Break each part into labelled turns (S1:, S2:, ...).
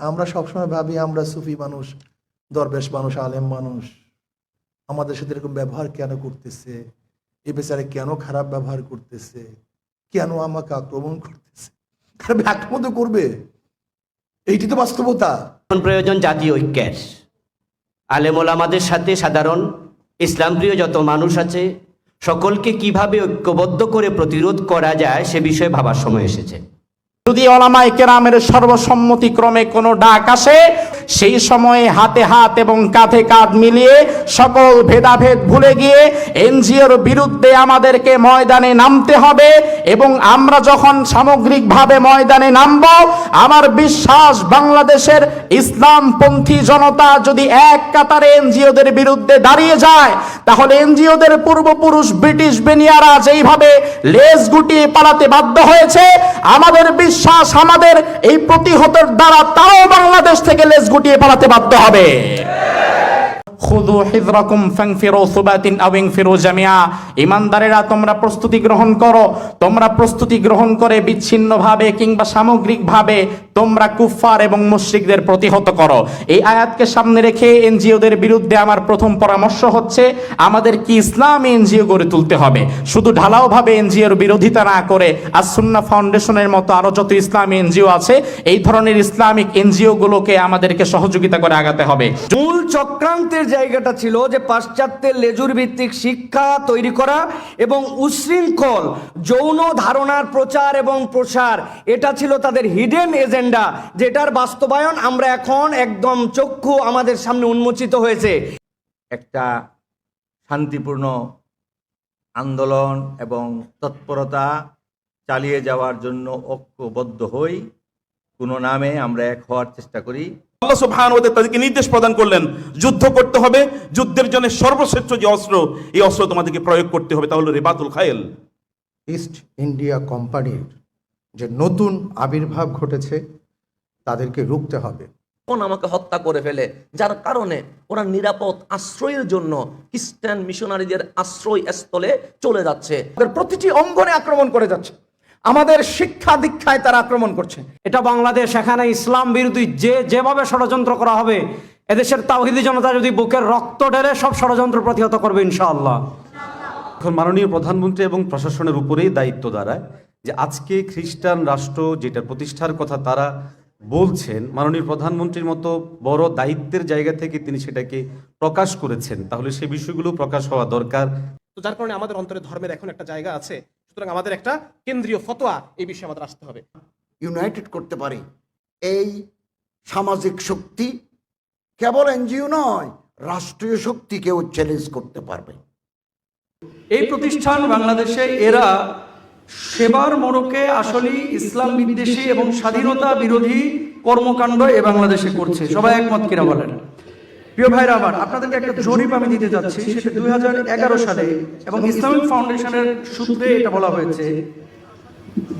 S1: আমরা সবসময় ভাবি আমরা সুফি মানুষ, দরবেশ মানুষ, আলেম মানুষ। আমাদের সাথে এরকম ব্যবহার কেন করতেছে? এ বেচারে কেন খারাপ ব্যবহার করতেছে? কেন আমাকে আক্রমণ করতেছে? আক্রমণ করবে। এইটি তো বাস্তবতা।
S2: প্রয়োজন জাতীয় ঐক্যের? আলেমোল আমাদের সাথে সাধারণ ইসলাম প্রিয় যত মানুষ আছে, সকলকে কীভাবে ঐক্যবদ্ধ করে প্রতিরোধ করা যায় সে বিষয়ে ভাবার সময় এসেছে।
S3: যদি ওলামাই কেরামের সর্বসম্মতিক্রমে কোনো ডাক আসে সেই সময়ে হাতে হাত এবং কাঁধে কাঁধ মিলিয়ে সকল ভেদাভেদ ভুলে গিয়ে এনজিওর বিরুদ্ধে আমাদেরকে ময়দানে নামতে হবে এবং আমরা যখন সামগ্রিকভাবে ময়দানে নামব, আমার বিশ্বাস বাংলাদেশের ইসলামপন্থী জনতা যদি এক কাতারে এনজিওদের বিরুদ্ধে দাঁড়িয়ে যায়, তাহলে এনজিওদের পূর্বপুরুষ ব্রিটিশ বেনিয়ারা যেইভাবে লেজ গুটিয়ে পালাতে বাধ্য হয়েছে, আমাদের বিশ্বাস আমাদের এই প্রতিহতের দ্বারা তারাও বাংলাদেশ থেকে লেজ গুটিয়ে পালাতে বাধ্য হবে। খুদু হিজরাকুম ফাংফিরু সুবাতিন আও ইনফিরু জামিয়া ইমানদারেরা, তোমরা প্রস্তুতি গ্রহণ করো। তোমরা প্রস্তুতি গ্রহণ করে বিচ্ছিন্নভাবে কিংবা সামগ্রিকভাবে তোমরা কুফফার এবং মুশরিকদের প্রতিহত করো। এই আয়াতকে সামনে রেখে এনজিওদের বিরুদ্ধে আমার প্রথম পরামর্শ হচ্ছে আমাদের কি ইসলামী এনজিও গড়ে তুলতে হবে। শুধু ঢালাওভাবে এনজিওর বিরোধিতা না করে আর আসুন্না ফাউন্ডেশনের মতো আরও যত ইসলামী এনজিও আছে, এই ধরনের ইসলামিক এনজিও গুলোকে আমাদেরকে সহযোগিতা করে আগাতে হবে।
S4: মূল চক্রান্তের জায়গাটা ছিল যে পাশ্চাত্যের লেজুর ভিত্তিক শিক্ষা তৈরি করা এবং উশৃঙ্খল যৌন ধারণার প্রচার এবং প্রসার। এটা ছিল তাদের হিডেন এজেন্ডা যেটার বাস্তবায়ন আমরা এখন একদম চক্ষু আমাদের সামনে উন্মোচিত হয়েছে।
S5: একটা শান্তিপূর্ণ আন্দোলন এবং তৎপরতা চালিয়ে যাওয়ার জন্য ঐক্যবদ্ধ হই। কোনো নামে আমরা এক হওয়ার চেষ্টা করি।
S6: আল্লাহ সুবহান ওদের তাদেরকে নির্দেশ প্রদান করলেন যুদ্ধ করতে হবে যুদ্ধের জন্য সর্বশ্রেষ্ঠ যে অস্ত্র এই অস্ত্র তোমাদেরকে প্রয়োগ করতে হবে তা হলো রেবাতুল খায়েল
S7: ইস্ট ইন্ডিয়া কোম্পানির যে নতুন আবির্ভাব ঘটেছে তাদেরকে রুখতে হবে।
S8: কোন আমাকে হত্যা করে ফেলে যার কারণে ওরা নিরাপদ আশ্রয়ের জন্য খ্রিস্টান মিশনারিদের আশ্রয় স্থলে চলে যাচ্ছে।
S4: প্রতিটি অঙ্গনে আক্রমণ করে যাচ্ছে। আমাদের শিক্ষা দীক্ষায় তারা আক্রমণ করছে।
S9: এটা বাংলাদেশ এখানে ইসলাম বিরোধী যে যেভাবে ষড়যন্ত্র করা হবে এদেশের তাওহিদি জনতা যদি বুকের রক্ত ঢেলে সব ষড়যন্ত্র প্রতিহত করবে ইনশাআল্লাহ।
S10: এখন মাননীয় প্রধানমন্ত্রী এবং প্রশাসনের উপরেই দায়িত্ব দাঁড়ায় যে আজকে খ্রিস্টান রাষ্ট্র যেটা প্রতিষ্ঠার কথা তারা বলছেন মাননীয় প্রধানমন্ত্রীর মতো বড় দায়িত্বের জায়গা থেকে তিনি সেটাকে প্রকাশ করেছেন। তাহলে সেই বিষয়গুলো প্রকাশ হওয়া দরকার।
S11: তো যার কারণে আমাদের অন্তরে ধর্মের এখন একটা জায়গা আছে। সুতরাং আমাদের একটা কেন্দ্রীয় ফতোয়া এই বিষয়ে আমাদের আসতে হবে।
S12: ইউনাইটেড করতে পারে। এই সামাজিক শক্তি কেবল এনজিও নয় রাষ্ট্রীয় শক্তিকেও চ্যালেঞ্জ করতে পারবে।
S9: এই প্রতিষ্ঠান বাংলাদেশে এরা সেবার মোড়কে আসলে ইসলাম বিদ্বেষী এবং স্বাধীনতা বিরোধী কর্মকাণ্ড এ বাংলাদেশে করছে। সবাই একমত কিনা বলেন? প্রিয় ভাইরা আমার, আপনাদেরকে একটা জরিপ আমি দিতে যাচ্ছি, সেটা দুই সালে এবং ইসলামিক ফাউন্ডেশনের সূত্রে এটা বলা হয়েছে।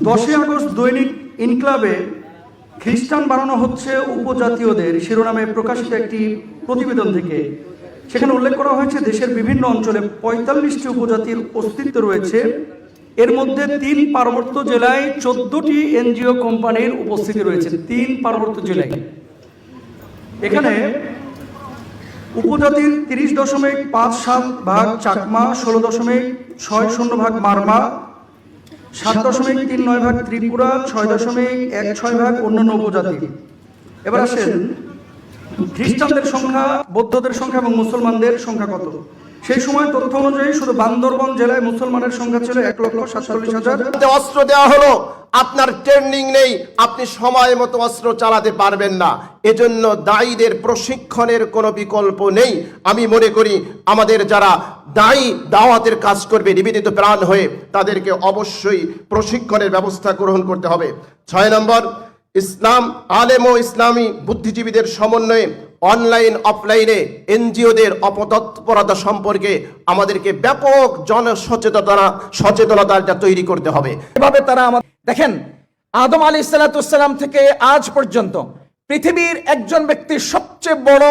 S9: দশই আগস্ট দৈনিক ইনক্লাবে খ্রিস্টান বানানো হচ্ছে উপজাতীয়দের শিরোনামে প্রকাশিত একটি প্রতিবেদন থেকে। সেখানে উল্লেখ করা হয়েছে, দেশের বিভিন্ন অঞ্চলে পঁয়তাল্লিশটি উপজাতির অস্তিত্ব রয়েছে। এর মধ্যে তিন পার্বত্য জেলায় চোদ্দটি এনজিও কোম্পানির উপস্থিতি রয়েছে, তিন পার্বত্য জেলায়। এখানে উপজাতির তিরিশ দশমিক পাঁচ সাত ভাগ চাকমা, ষোলো দশমিক ছয় শূন্য ভাগ মারমা, সাত দশমিক তিন নয় ভাগ ত্রিপুরা, ছয় দশমিক এক ছয় ভাগ অন্যান্য উপজাতি। এবার আসেন খ্রিস্টানদের সংখ্যা, বৌদ্ধদের সংখ্যা এবং মুসলমানদের সংখ্যা কত? সেই সময় তথ্য অনুযায়ী শুধু বান্দরবন জেলায় মুসলমানের সংখ্যা ছিল এক লক্ষ সাতচল্লিশ হাজার।
S1: অস্ত্র দেওয়া হলো। আপনার ট্রেনিং নেই। আপনি সময় মতো অস্ত্র চালাতে পারবেন না। এজন্য দায়ীদের প্রশিক্ষণের কোনো বিকল্প নেই। আমি মনে করি আমাদের যারা দায়ী দাওয়াতের কাজ করবে, নিবেদিত প্রাণ হয়ে, তাদেরকে অবশ্যই প্রশিক্ষণের ব্যবস্থা গ্রহণ করতে হবে। ছয় নম্বর, ইসলাম, আলেম ও ইসলামী বুদ্ধিজীবীদের সমন্বয়ে অনলাইন, অফলাইনে এনজিওদের অপতৎপরতা সম্পর্কে আমাদেরকে ব্যাপক জনসচেতনতা, সচেতনতাটা তৈরি করতে হবে।
S4: এভাবে তারা আমাদের দেখেন, আদম আলী সাল্লাতুসাল্লাম থেকে আজ পর্যন্ত পৃথিবীর একজন ব্যক্তি সবচেয়ে বড়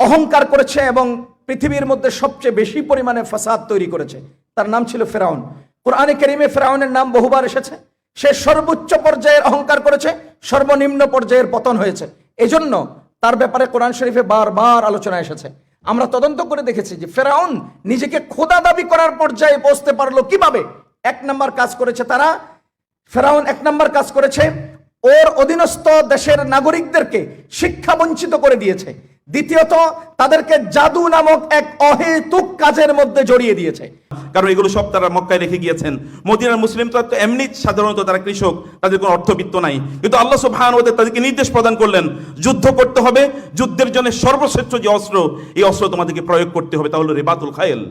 S4: অহংকার করেছে এবং পৃথিবীর মধ্যে সবচেয়ে বেশি পরিমাণে ফাসাদ তৈরি করেছে। তার নাম ছিল ফেরাউন। কোরআনে কেরিমে ফেরাউনের নাম বহুবার এসেছে। সে সর্বোচ্চ পর্যায়ের অহংকার করেছে, সর্বনিম্ন পর্যায়ের পতন হয়েছে। এজন্য তার ব্যাপারে কোরআন শরীফে বারবার আলোচনা এসেছে। আমরা তদন্ত করে দেখেছি যে ফেরাউন নিজেকে খোদা দাবি করার পর্যায়ে পৌঁছতে পারল কীভাবে? এক নম্বর কাজ করেছে তারা। ফেরাউন এক নম্বর কাজ করেছে। ওর অধীনস্থ দেশের নাগরিকদেরকে শিক্ষা বঞ্চিত করে দিয়েছে। দ্বিতীয়ত, তাদেরকে জাদু নামক এক অহেতুক কাজের মধ্যে জড়িয়ে দিয়েছে।
S6: কারণ এগুলো সব তারা মক্কায় রেখে গিয়েছেন। মদিনার মুসলিম তো তো এমনি সাধারণত তারা কৃষক, তাদের কোনো অর্থবিত্ত নাই। কিন্তু আল্লাহ সুবহান ওদের তাদেরকে নির্দেশ প্রদান করলেন, যুদ্ধ করতে হবে, যুদ্ধের জন্য সর্বশ্রেষ্ঠ যে অস্ত্র, এই অস্ত্র তোমাদেরকে প্রয়োগ করতে হবে, তা হলো রেবাতুল খায়েল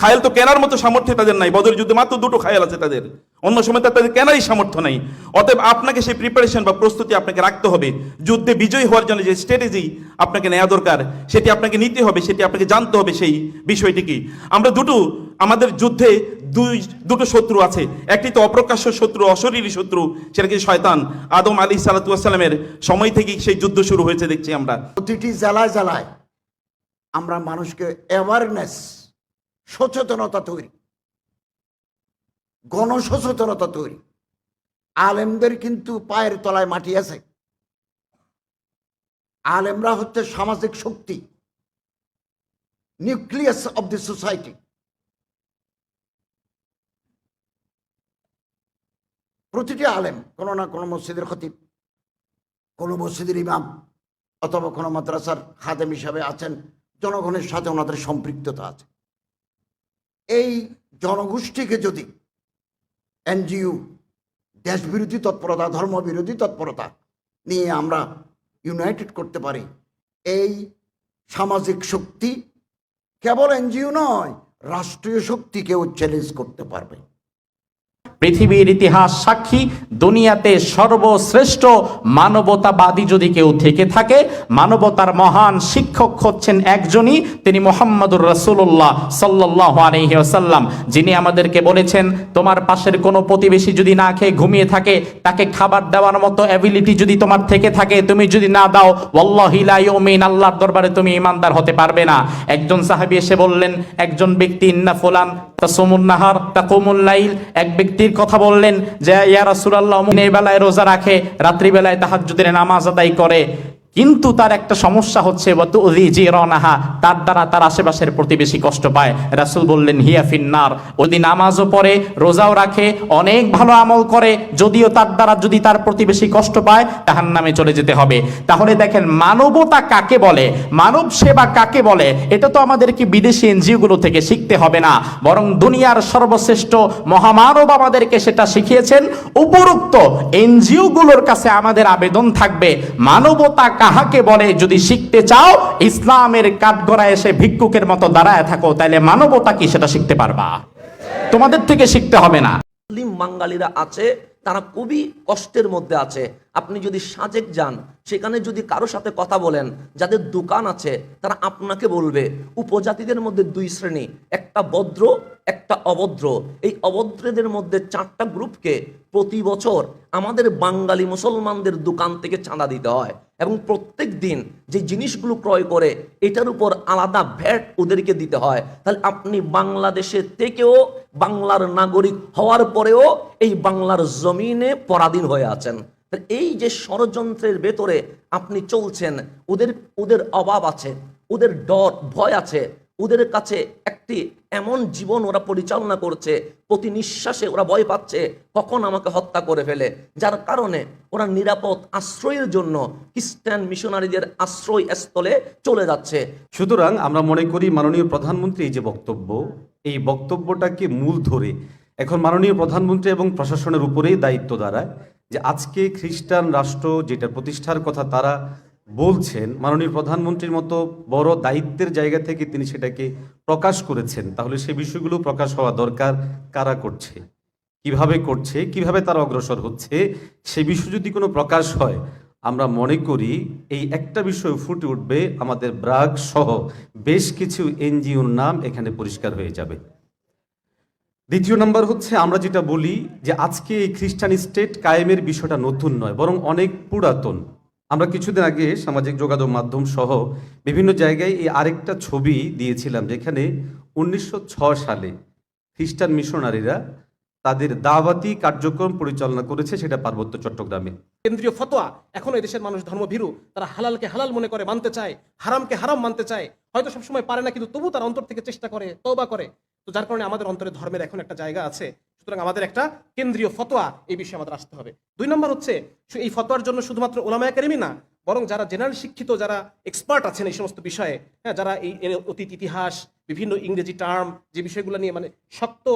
S6: খায়েল তো কেনার মতো সামর্থ্য তাদের নাই বদর যুদ্ধে মাত্র দুটো খায়াল আছে তাদের। অন্য সময় তো তাদের কেনারই সামর্থ্য নাই। অতএব আপনাকে সেই প্রিপারেশন বা প্রস্তুতি আপনাকে রাখতে হবে। যুদ্ধে বিজয়ী হওয়ার জন্য যে স্ট্র্যাটেজি আপনাকে নেওয়া দরকার, সেটি আপনাকে নিতে হবে, সেটি আপনাকে জানতে হবে সেই বিষয়টিকে। আমরা দুটো, আমাদের যুদ্ধে দুই, দুটো শত্রু আছে। একটি তো অপ্রকাশ্য শত্রু, অশরীরী শত্রু, সেটা কি শয়তান। আদম আলী সালাতামের সময় থেকেই সেই যুদ্ধ শুরু হয়েছে, দেখছি আমরা।
S12: প্রতিটি জেলায় জেলায় আমরা মানুষকে অ্যাওয়ারনেস সচেতনতা তৈরি গণসচেতনতা তৈরি। আলেমদের কিন্তু পায়ের তলায় মাটি আছে। আলেমরা হচ্ছে সামাজিক শক্তি নিউক্লিয়াস অব দি সোসাইটি প্রতিটি আলেম, কোনো না কোনো মসজিদের খতিব, কোনো মসজিদের ইমাম অথবা কোনো মাদ্রাসার খাদেম হিসাবে আছেন, জনগণের সাথে ওনাদের সম্পৃক্ততা আছে। এই জনগোষ্ঠীকে যদি এনজিও, দেশবিরোধী তৎপরতা, ধর্মবিরোধী তৎপরতা নিয়ে আমরা ইউনাইটেড করতে পারি। এই সামাজিক শক্তি কেবল এনজিও নয়, রাষ্ট্রীয় শক্তিকেও চ্যালেঞ্জ করতে পারবে।
S3: পৃথিবীর ইতিহাস সাক্ষী, দুনিয়াতে সর্বশ্রেষ্ঠ মানবতাবাদী যদি কেউ থেকে থাকে, মানবতার মহান শিক্ষক হচ্ছেন একজনই তিনি মোহাম্মদুর রসুল্লাহ সাল্লাহ যিনি আমাদেরকে বলেছেন, তোমার পাশের কোনো প্রতিবেশী যদি না খেয়ে ঘুমিয়ে থাকে, তাকে খাবার দেওয়ার মতো অ্যাবিলিটি যদি তোমার থেকে থাকে, তুমি যদি না দাও ওয়াল্লাহিলাইমিন আল্লাহর দরবারে তুমি ইমানদার হতে পারবে না। একজন সাহাবী এসে বললেন, একজন ব্যক্তি, ইন্না ফুলান, তাসুমুন নাহার, তাকুমুল লাইল। এক ব্যক্তির কথা বললেন যে, ইয়া রাসূলুল্লাহ দিনের বেলায় রোজা রাখে রাত্রি বেলায় তাহাজ্জুদের নামাজ আদায় করে। কিন্তু তার একটা সমস্যা হচ্ছে তার দ্বারা তার আশেপাশের প্রতিবেশী কষ্ট পায়। রাসূল বললেন, হিয়া ফিন্নার ওদি নামাজও পড়ে, রোজাও রাখে, অনেক ভালো আমল করে, যদিও তার দ্বারা যদি তার প্রতিবেশী কষ্ট পায় তাহার নামে চলে যেতে হবে। তাহলে দেখেন, মানবতা কাকে বলে? মানব সেবা কাকে বলে? এটা তো আমাদেরকে বিদেশি এনজিও গুলো থেকে শিখতে হবে না। বরং দুনিয়ার সর্বশ্রেষ্ঠ মহামানব আমাদেরকে সেটা শিখিয়েছেন। উপরোক্ত এনজিও গুলোর কাছে আমাদের আবেদন থাকবে, মানবতা কাহাকে বলে, যদি শিখতে চাও, ইসলামের কাঠগড়ায় এসে ভিক্ষুকের মতো দাঁড়ায় থাকো তাহলে মানবতা কি সেটা শিখতে পারবা? তোমাদের থেকে শিখতে হবে না।
S8: মুসলিম বাঙালিরা আছে, তারা খুবই কষ্টের মধ্যে আছে। আপনি যদি সাজেক যান, সেখানে যদি কারও সাথে কথা বলেন, যাদের দোকান আছে, তারা আপনাকে বলবে। উপজাতিদের মধ্যে দুই শ্রেণি, একটা ভদ্র একটা অভদ্র। এই অভদ্রদের মধ্যে চারটা গ্রুপকে প্রতি বছর আমাদের বাঙালি মুসলমানদের দোকান থেকে চাঁদা দিতে হয় এবং প্রত্যেক দিন যে জিনিসগুলো ক্রয় করে, এটার উপর আলাদা ভ্যাট ওদেরকে দিতে হয়। তাহলে আপনি বাংলাদেশে থেকেও বাংলার নাগরিক হওয়ার পরেও এই বাংলার জমিনে পরাধীন হয়ে আছেন। এই যে ষড়যন্ত্রের ভেতরে আপনি চলছেন, ওদের ওদের অভাব আছে, ওদের ডর, ভয় আছে, ওদের কাছে একটি এমন জীবন ওরা পরিচালনা করছে, প্রতি নিঃশ্বাসে ওরা ভয় পাচ্ছে, কখন আমাকে হত্যা করে ফেলে। যার কারণে ওরা নিরাপদ আশ্রয়ের জন্য খ্রিস্টান মিশনারিদের আশ্রয় স্থলে চলে যাচ্ছে।
S10: সুতরাং আমরা মনে করি মাননীয় প্রধানমন্ত্রী এই যে বক্তব্য, এই বক্তব্যটাকে মূল ধরে এখন মাননীয় প্রধানমন্ত্রী এবং প্রশাসনের উপরেই দায়িত্ব দাঁড়ায় যে আজকে খ্রিস্টান রাষ্ট্র যেটা প্রতিষ্ঠার কথা তারা বলছেন, মাননীয় প্রধানমন্ত্রীর মতো বড় দায়িত্বের জায়গা থেকে তিনি সেটাকে প্রকাশ করেছেন। তাহলে সে বিষয়গুলো প্রকাশ হওয়া দরকার কারা করছে? কীভাবে করছে? কীভাবে তারা অগ্রসর হচ্ছে? সে বিষয় যদি কোনো প্রকাশ হয়, আমরা মনে করি এই একটা বিষয় ফুটে উঠবে, আমাদের ব্রাগ সহ বেশ কিছু এনজিওর নাম এখানে পরিষ্কার হয়ে যাবে। দ্বিতীয় নাম্বার হচ্ছে, আমরা যেটা বলি যে আজকে এই খ্রিস্টান স্টেট কায়েমের বিষয়টা নতুন নয়, বরং অনেক পুরাতন। আমরা কিছুদিন আগে সামাজিক যোগাযোগ মাধ্যম সহ বিভিন্ন জায়গায় এই আরেকটা ছবি দিয়েছিলাম, যেখানে উনিশশো ছয় সালে খ্রিস্টান মিশনারিরা তাদের দাওয়াতি কার্যক্রম পরিচালনা করেছে সেটা পার্বত্য চট্টগ্রামে।
S11: কেন্দ্রীয় ফতোয়া এখন এই দেশের মানুষ ধর্মভীরু, তারা হালালকে হালাল মনে করে মানতে চায়, হারামকে হারাম মানতে চায়, হয়তো সবসময় পারে না, কিন্তু তবু তারা অন্তর থেকে চেষ্টা করে তৌবা করে। তো যার কারণে আমাদের অন্তরে ধর্মের এখন একটা জায়গা আছে সুতরাং আমাদের একটা কেন্দ্রীয় ফতোয়া এই বিষয়ে আমাদের আসতে হবে। দুই নম্বর হচ্ছে এই ফতোয়ার জন্য শুধুমাত্র ওলামা একাডেমি না, বরং যারা জেনারেল শিক্ষিত, যারা এক্সপার্ট আছেন এই সমস্ত বিষয়ে হ্যাঁ যারা এই অতীত ইতিহাস, বিভিন্ন ইংরেজি টার্ম যে বিষয়গুলো নিয়ে মানে শক্ত,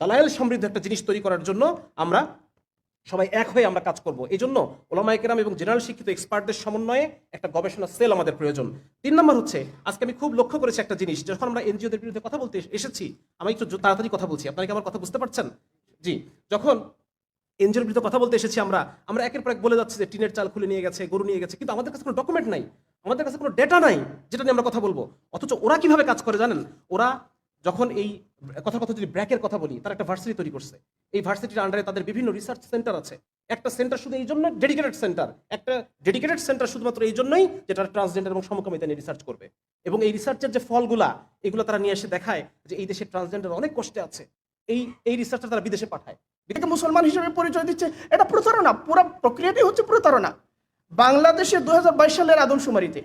S11: দালাইল সমৃদ্ধ একটা জিনিস তৈরি করার জন্য আমরা সবাই এক হয়ে আমরা কাজ করব। এই জন্য ওলামাইকেরাম এবং জেনারেল শিক্ষিত এক্সপার্টদের সমন্বয়ে একটা গবেষণা সেল আমাদের প্রয়োজন। তিন নম্বর হচ্ছে, আজকে আমি খুব লক্ষ্য করেছি একটা জিনিস, যখন আমরা এনজিওদের বিরুদ্ধে কথা বলতে এসেছি, আমি একটু তাড়াতাড়ি কথা বলছি, আপনারা কি আমার কথা বুঝতে পারছেন? জি, যখন এনজিওর বিরুদ্ধে কথা বলতে এসেছি আমরা আমরা একের পর এক বলে যাচ্ছি যে টিনের চাল খুলে নিয়ে গেছে, গরু নিয়ে গেছে, কিন্তু আমাদের কাছে কোনো ডকুমেন্ট নাই। আমাদের কাছে কোনো ডেটা নাই, যেটা নিয়ে আমরা কথা বলব। অথচ ওরা কীভাবে কাজ করে জানেন? ওরা যখন এই কথা কথা যদি ব্র্যাকের কথা বলি, তারা একটা ভার্সিটি তৈরি করছে। এই ভার্সিটির আন্ডারে তাদের বিভিন্ন রিসার্চ সেন্টার আছে। একটা সেন্টার শুধু এই জন্য ডেডিকেটেড সেন্টার একটা ডেডিকেটেড সেন্টার শুধুমাত্র এই জন্যই যেটা ট্রান্সজেন্ডার এবং সমকামিতা নিয়ে রিসার্চ করবে। এবং এই রিসার্চের যে ফলগুলা, এগুলো তারা নিয়ে এসে দেখায় যে এই দেশে ট্রান্সজেন্ডার অনেক কষ্টে আছে। এই এই রিসার্চটা তারা বিদেশে পাঠায়।
S13: এটাকে মুসলমান হিসেবে পরিচয় দিচ্ছে, এটা প্রতারণা, পুরো প্রক্রিয়াটাই হচ্ছে প্রতারণা। বাংলাদেশে দুই হাজার বাইশ সালের আদমশুমারিতে,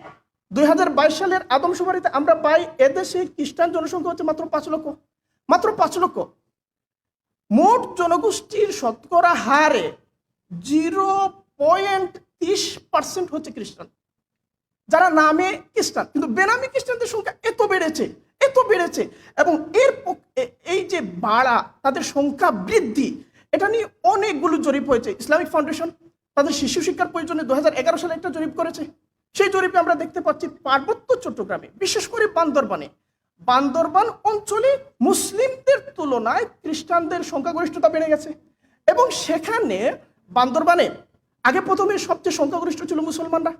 S13: দুই হাজার বাইশ সালের আদমশুমারিতে আমরা পাই এদেশে খ্রিস্টান জনসংখ্যা হচ্ছে মাত্র পাঁচ লক্ষ। মাত্র পাঁচ লক্ষ। মোট জনগোষ্ঠীর শতকরা হারে জিরো পয়েন্ট তিরিশ পার্সেন্ট হচ্ছে খ্রিস্টান। যারা নামে খ্রিস্টান, কিন্তু বেনামি খ্রিস্টানদের সংখ্যা এত বেড়েছে এত বেড়েছে এবং এর এই যে বাড়া, তাদের সংখ্যা বৃদ্ধি, এটা নিয়ে অনেকগুলো জরিপ হয়েছে। ইসলামিক ফাউন্ডেশন তাদের শিশু শিক্ষার প্রয়োজনে দু হাজার এগারো সালে একটা জরিপ করেছে। সেই জরিপে আমরা দেখতে পাচ্ছি পার্বত্য চট্টগ্রামে, বিশেষ করে বান্দরবানে। বান্দরবান অঞ্চলে মুসলিমদের তুলনায় খ্রিস্টানদের সংখ্যাগরিষ্ঠতা বেড়ে গেছে এবং সেখানে বান্দরবানে আগে প্রথমে সবচেয়ে সংখ্যাগরিষ্ঠ ছিল মুসলমানরা।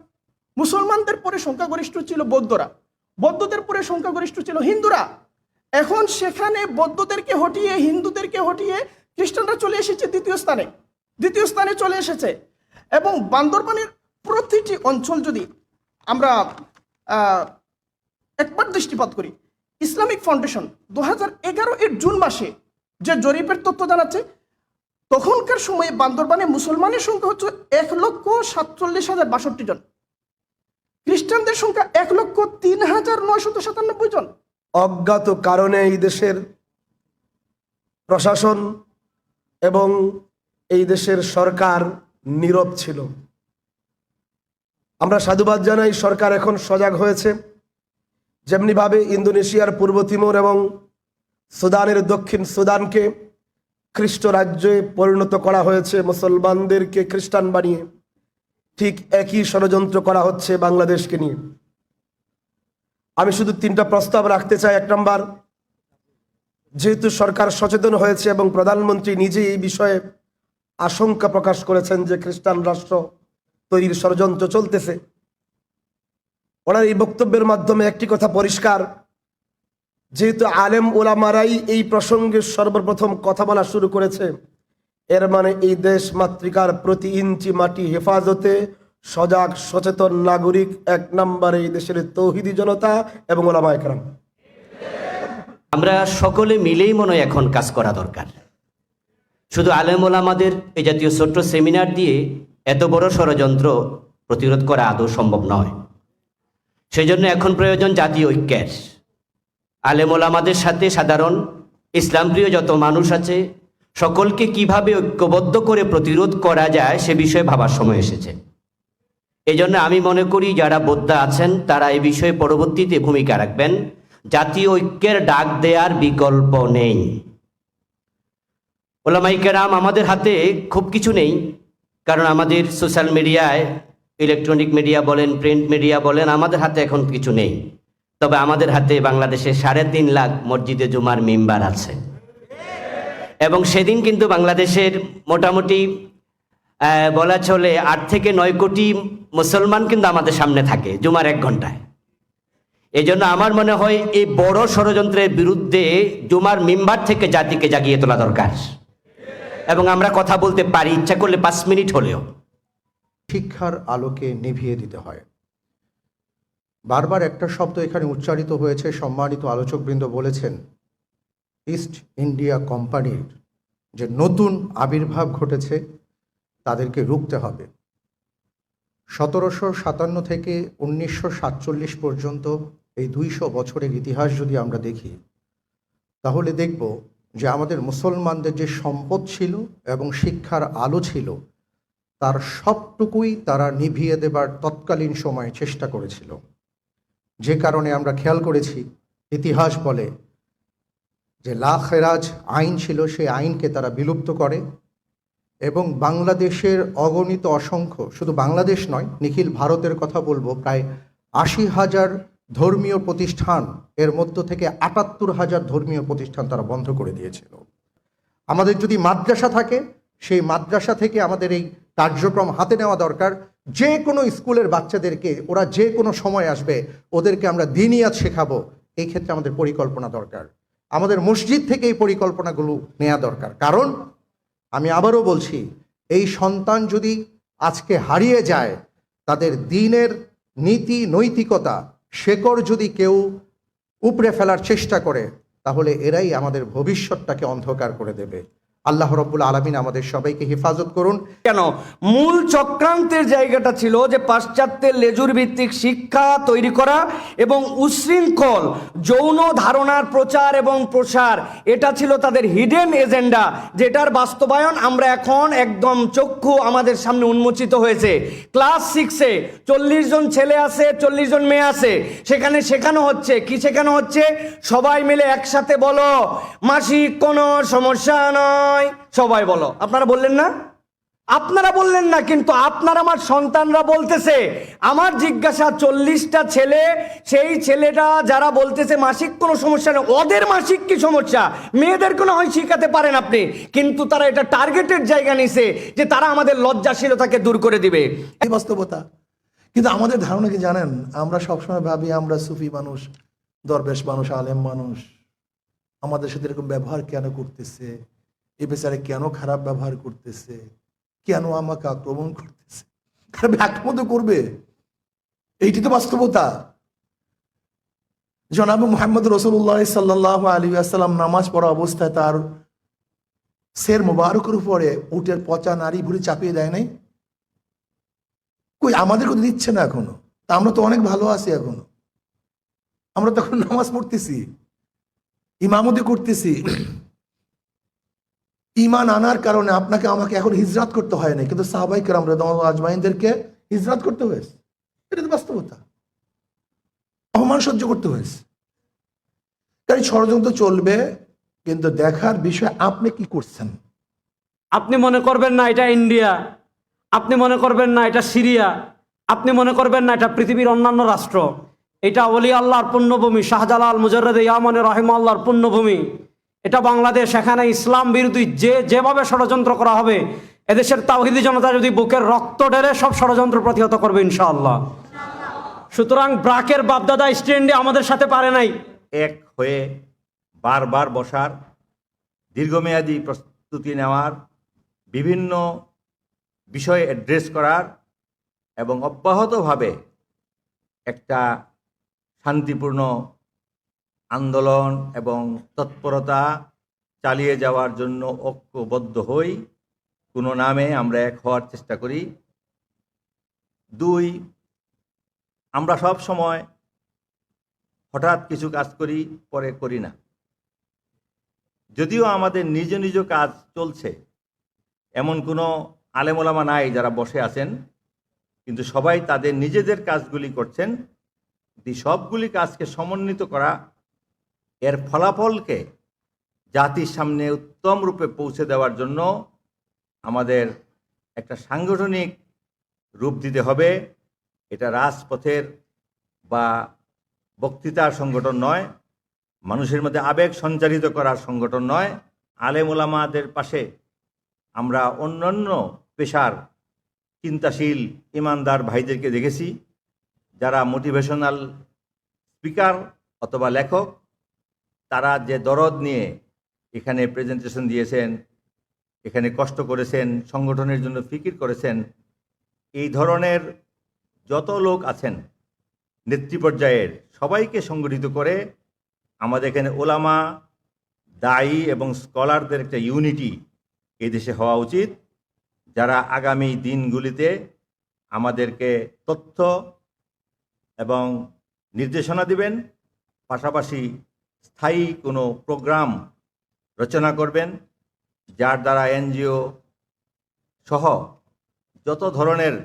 S13: মুসলমানদের পরে সংখ্যাগরিষ্ঠ ছিল বৌদ্ধরা। বৌদ্ধদের পরে সংখ্যাগরিষ্ঠ ছিল হিন্দুরা। এখন সেখানে বৌদ্ধদেরকে হটিয়ে, হিন্দুদেরকে হটিয়ে খ্রিস্টানরা চলে এসেছে দ্বিতীয় স্থানে। দ্বিতীয় স্থানে চলে এসেছে। এবং বান্দরবানের প্রতিটি অঞ্চল যদি আমরা একবার দৃষ্টিপাত করি, ইসলামিক ফাউন্ডেশন দু হাজার এগারো এর জুন মাসে যে জরিপের তথ্য জানাচ্ছে, তখনকার সময়ে বান্দরবানে মুসলমানের সংখ্যা হচ্ছে এক লক্ষ সাতচল্লিশ হাজার বাষট্টি জন। খ্রিস্টানদের সংখ্যা এক লক্ষ তিন হাজার নয়শত সাতানব্বই জন।
S1: অজ্ঞাত কারণে এই দেশের প্রশাসন এবং এই দেশের সরকার নীরব ছিল। আমরা সাধুবাদ জানাই, সরকার এখন সজাগ হয়েছে। যেমনিভাবে ইন্দোনেশিয়ার পূর্ব তিমুর এবং সুদানের দক্ষিণ সুদানকে খ্রিস্ট রাজ্যে পরিণত করা হয়েছে, মুসলমানদেরকে খ্রিস্টান বানিয়ে। ঠিক একই ষড়যন্ত্র করা হচ্ছে বাংলাদেশকে নিয়ে। আমি শুধু তিনটা প্রস্তাব রাখতে চাই। এক নম্বর, যেহেতু সরকার সচেতন হয়েছে এবং প্রধানমন্ত্রী নিজে এই বিষয়ে আশঙ্কা প্রকাশ করেছেন যে খ্রিস্টান রাষ্ট্র তৈরির ষড়যন্ত্র চলতেছে, ওনার এই বক্তব্যের মাধ্যমে একটি কথা পরিষ্কার। যেহেতু আলেম ওলামারাই এই প্রসঙ্গে সর্বপ্রথম কথা বলা শুরু করেছে এর মানে এই দেশ মাতৃকার প্রতি ইঞ্চি মাটি হেফাজতে সজাগ, সচেতন নাগরিক এক নম্বরে এই দেশের তৌহিদি জনতা এবং ওলামা একরাম
S2: আমরা সকলে মিলেই মনে হয় এখন কাজ করা দরকার। শুধু আলেমুল আমাদের এই জাতীয় ছোট্ট সেমিনার দিয়ে এত বড় ষড়যন্ত্র প্রতিরোধ করা আদৌ সম্ভব নয়। সেই জন্য এখন প্রয়োজন জাতীয় ঐক্যের। আলেমুল আমাদের সাথে সাধারণ, ইসলামপ্রিয় যত মানুষ আছে সকলকে কীভাবে ঐক্যবদ্ধ করে প্রতিরোধ করা যায় সে বিষয়ে ভাবার সময় এসেছে। এই জন্য আমি মনে করি যারা বোদ্ধা আছেন, তারা এই বিষয়ে পরবর্তীতে ভূমিকা রাখবেন। জাতীয় ঐক্যের ডাক দেওয়ার বিকল্প নেই। ওলামাইকেরাম আমাদের হাতে খুব কিছু নেই, কারণ আমাদের সোশ্যাল মিডিয়ায়, ইলেকট্রনিক মিডিয়া বলেন, প্রিন্ট মিডিয়া বলেন, আমাদের হাতে এখন কিছু নেই। তবে আমাদের হাতে বাংলাদেশে সাড়ে তিন লাখ মসজিদে জুমার মেম্বার আছে। এবং সেদিন কিন্তু বাংলাদেশের মোটামুটি বলা চলে আট থেকে নয় কোটি মুসলমান কিন্তু আমাদের সামনে থাকে জুমার এক ঘন্টায়। এই জন্য আমার মনে হয় এই বড় ষড়যন্ত্রের বিরুদ্ধে জুমার মেম্বার থেকে জাতিকে জাগিয়ে তোলা দরকার। এবং আমরা কথা বলতে পারি, ইচ্ছা করলে পাঁচ মিনিট হলেও।
S7: শিক্ষার আলোকে নিভিয়ে দিতে হয়। বারবার একটা শব্দ এখানে উচ্চারিত হয়েছে, সম্মানিত আলোচকবৃন্দ বলেছেন ইস্ট ইন্ডিয়া কোম্পানির যে নতুন আবির্ভাব ঘটেছে, তাদেরকে রুখতে হবে। সতেরোশো সাতান্ন থেকে উনিশশো সাতচল্লিশ পর্যন্ত এই দুইশো বছরের ইতিহাস যদি আমরা দেখি, তাহলে দেখব যে আমাদের মুসলমানদের যে সম্পদ ছিল এবং শিক্ষার আলো ছিল, তার সবটুকুই তারা নিভিয়ে দেবার তৎকালীন সময়ে চেষ্টা করেছিল। যে কারণে আমরা খেয়াল করেছি, ইতিহাস বলে যে লা খেরাজ আইন ছিল, সেই আইনকে তারা বিলুপ্ত করে এবং বাংলাদেশের অগণিত অসংখ্য, শুধু বাংলাদেশ নয়, নিখিল ভারতের কথা বলব, প্রায় আশি হাজার ধর্মীয় প্রতিষ্ঠান, এর মধ্য থেকে আটাত্তর হাজার ধর্মীয় প্রতিষ্ঠান তারা বন্ধ করে দিয়েছিল। আমাদের যদি মাদ্রাসা থাকে, সেই মাদ্রাসা থেকে আমাদের এই কার্যক্রম হাতে নেওয়া দরকার। যে কোনো স্কুলের বাচ্চাদেরকে, ওরা যে কোনো সময় আসবে, ওদেরকে আমরা দিনিয়াত শেখাবো, এই ক্ষেত্রে আমাদের পরিকল্পনা দরকার। আমাদের মসজিদ থেকে এই পরিকল্পনাগুলো নেওয়া দরকার। কারণ আমি আবারও বলছি, এই সন্তান যদি আজকে হারিয়ে যায়, তাদের দিনের নীতি নৈতিকতা, শেকড় যদি কেউ উপড়ে ফেলার চেষ্টা করে, তাহলে এরাই আমাদের ভবিষ্যৎটাকে অন্ধকার করে দেবে। আল্লাহ রব্বুল আলমিন আমাদের সবাইকে হেফাজত করুন।
S2: কেন? মূল চক্রান্তের জায়গাটা ছিল যে পাশ্চাত্যের লেজুর ভিত্তিক শিক্ষা তৈরি করা এবং উশৃঙ্খল যৌন ধারণার প্রচার এবং প্রসার। এটা ছিল তাদের হিডেন এজেন্ডা যেটার বাস্তবায়ন আমরা এখন একদম চক্ষু আমাদের সামনে উন্মোচিত হয়েছে। ক্লাস সিক্সে চল্লিশ জন ছেলে আছে, চল্লিশ জন মেয়ে আছে। সেখানে শেখানো হচ্ছে। কি শেখানো হচ্ছে? সবাই মিলে একসাথে বলো, মাসিক কোনো সমস্যা নয়। সবাই বলো। আপনারা বললেন না? আপনারা বললেন না, কিন্তু আপনার আমার সন্তানরা বলতেছে, আমার জিজ্ঞাসা চল্লিশটা ছেলে, সেই ছেলেটা যারা বলতেছে মাসিক কোনো সমস্যা নেই, ওদের মাসিক কি সমস্যা? মেয়েদের কোনো হয় শিখাতে পারেন আপনি। কিন্তু তারা এটা টার্গেটের জায়গা নিছে যে তারা আমাদের লজ্জাশীলতাকে দূর করে দিবে।
S14: এই বাস্তবতা। কিন্তু আমাদের ধারণা কি জানেন? আমরা সবসময় ভাবি আমরা সুফি মানুষ, দরবেশ মানুষ, আলেম মানুষ। আমাদের সাথে এরকম ব্যবহার কেন করতেছে? এ বেচারে কেন খারাপ ব্যবহার করতেছে? কেন আমাকে আক্রমণ করতেছে? খারাপ আক্রমণ তো করবে। এইটি তো বাস্তবতা। জনাব মোহাম্মদ রসুল্লাহ সাল্লাহ আলী আসসালাম নামাজ পড়া অবস্থায় তার শের মোবারকের উপরে উটের পচা নারী ভুড়ি চাপিয়ে দেয় নাই? কই, আমাদের কথা দিচ্ছে না এখনও? তা আমরা তো অনেক ভালো আছি এখনও। আমরা তখন নামাজ পড়তেছি, ইমামতি করতেছি। ইমান আনার কারণে আপনাকে, আমাকে এখন হিজরাত করতে হয় না কিন্তু সাহাবাই কেরাম রেদম আজমাইনদেরকে হিজরাত করতে হয়েছে। এটা তো বাস্তবতা। অপমান সহ্য করতে হয়েছে। তাই ষড়যন্ত্র চলবে, কিন্তু দেখার বিষয় আপনি কি করছেন?
S15: আপনি মনে করবেন না এটা ইন্ডিয়া, আপনি মনে করবেন না এটা সিরিয়া, আপনি মনে করবেন না এটা পৃথিবীর অন্যান্য রাষ্ট্র। এটা অলি আল্লাহর পুণ্যভূমি শাহজালাল মুজরদ ইয়ামনে রহিম আল্লাহর পুণ্যভূমি এটা বাংলাদেশ, এখানে ইসলাম বিরোধী যে যেভাবে ষড়যন্ত্র করা হবে, এদেশের তাওহিদি জনতা যদি বুকের রক্ত ঢেলে সব ষড়যন্ত্র প্রতিহত করবে ইনশাআল্লাহ। সুতরাং ব্রাকের বাপদাদা স্ট্যান্ডে আমাদের সাথে পারে নাই।
S5: এক হয়ে বারবার বসার, দীর্ঘমেয়াদী প্রস্তুতি নেওয়ার, বিভিন্ন বিষয়ে অ্যাড্রেস করার এবং অব্যাহতভাবে একটা শান্তিপূর্ণ আন্দোলন এবং তৎপরতা চালিয়ে যাওয়ার জন্য ঐক্যবদ্ধ হই। কোনো নামে আমরা এক হওয়ার চেষ্টা করি। দুই, আমরা সব সময় হঠাৎ কিছু কাজ করি, পরে করি না। যদিও আমাদের নিজ নিজ কাজ চলছে, এমন কোনো আলেমোলামা নাই যারা বসে আছেন, কিন্তু সবাই তাদের নিজেদের কাজগুলি করছেন। সবগুলি কাজকে সমন্বিত করা এর ফলাফলকে জাতির সামনে উত্তম রূপে পৌঁছে দেওয়ার জন্য আমাদের একটা সাংগঠনিক রূপ দিতে হবে। এটা রাজপথের বা বক্তৃতার সংগঠন নয়, মানুষের মধ্যে আবেগ সঞ্চারিত করার সংগঠন নয়। আলেম ওলামাদের পাশে আমরা অন্যান্য পেশার চিন্তাশীল ইমানদার ভাইদেরকে দেখেছি, যারা মোটিভেশনাল স্পিকার অথবা লেখক। তারা যে দরদ নিয়ে এখানে প্রেজেন্টেশন দিয়েছেন, এখানে কষ্ট করেছেন, সংগঠনের জন্য ফিকির করেছেন, এই ধরনের যত লোক আছেন নেতৃ পর্যায়ের সবাইকে সংগঠিত করে আমাদের এখানে ওলামা, দায়ী এবং স্কলারদের একটা ইউনিটি দেশে হওয়া উচিত, যারা আগামী দিনগুলিতে আমাদেরকে তথ্য এবং নির্দেশনা দিবেন, পাশাপাশি স্থায়ী কোনো প্রোগ্রাম রচনা করবেন, যার দ্বারা এনজিও সহ যত ধরনের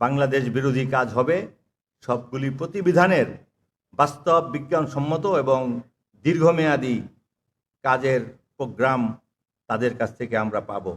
S5: বাংলাদেশ বিরোধী কাজ হবে, সবগুলি প্রতিবিধানের বাস্তব বিজ্ঞানসম্মত এবং দীর্ঘমেয়াদী কাজের প্রোগ্রাম তাদের কাছ থেকে আমরা পাবো।